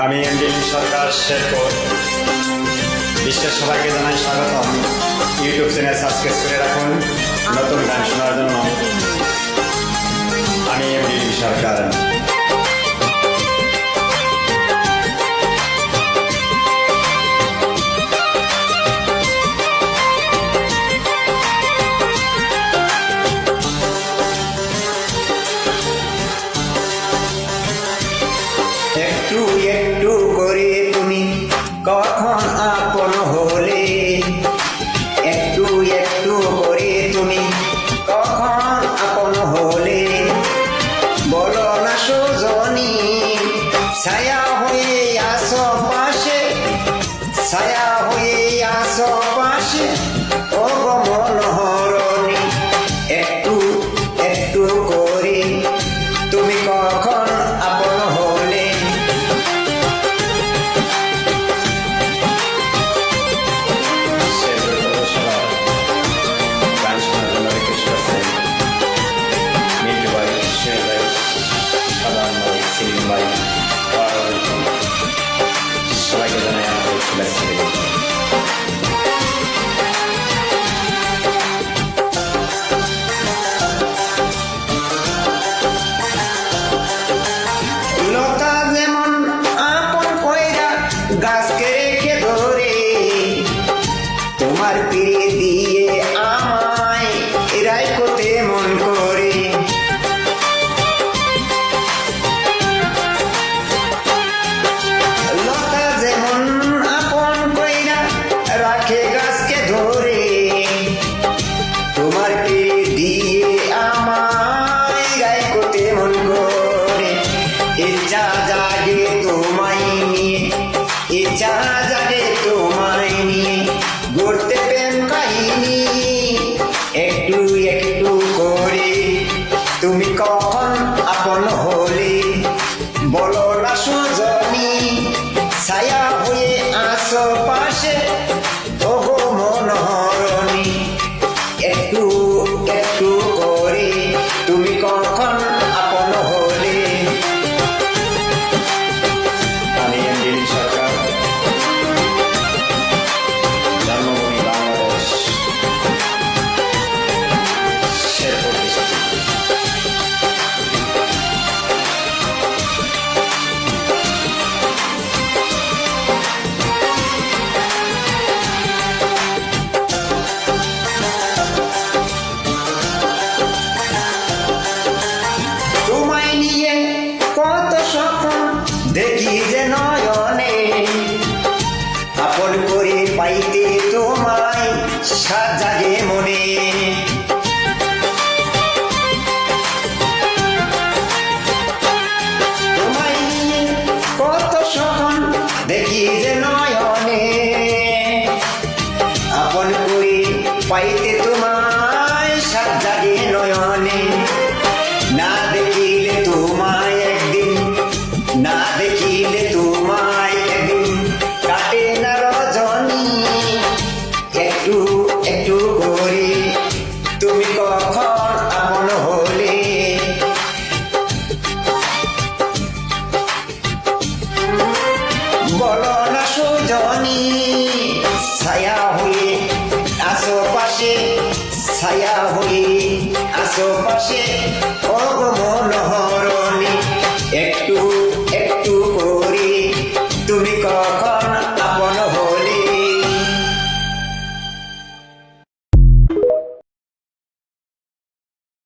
আমি M MDM সরকার শেরপুর বিশ্বের সবাইকে জানাই স্বাগতম। ইউটিউব চ্যানেল সাবস্ক্রাইব করে রাখুন। নতুন গান শোনার জন্য আমি এমডিএম সরকার। watching. রাখে গাছকে ধরে। তোমার কে দিয়ে আমায় গায়ে করতে মন করে। ইচ্ছা জাগে তোমায় নিয়ে ইচ্ছা দেখি যে নয়নে আপন করে পাইতে তোমায় সাজাগে মনে। কত সহন দেখি যে নয়নে। আপন করে পাইতে কখন আমন হলে। বল না সুজনী ছায়া হয়ে আশেপাশে ছায়া হয়ে আশেপাশে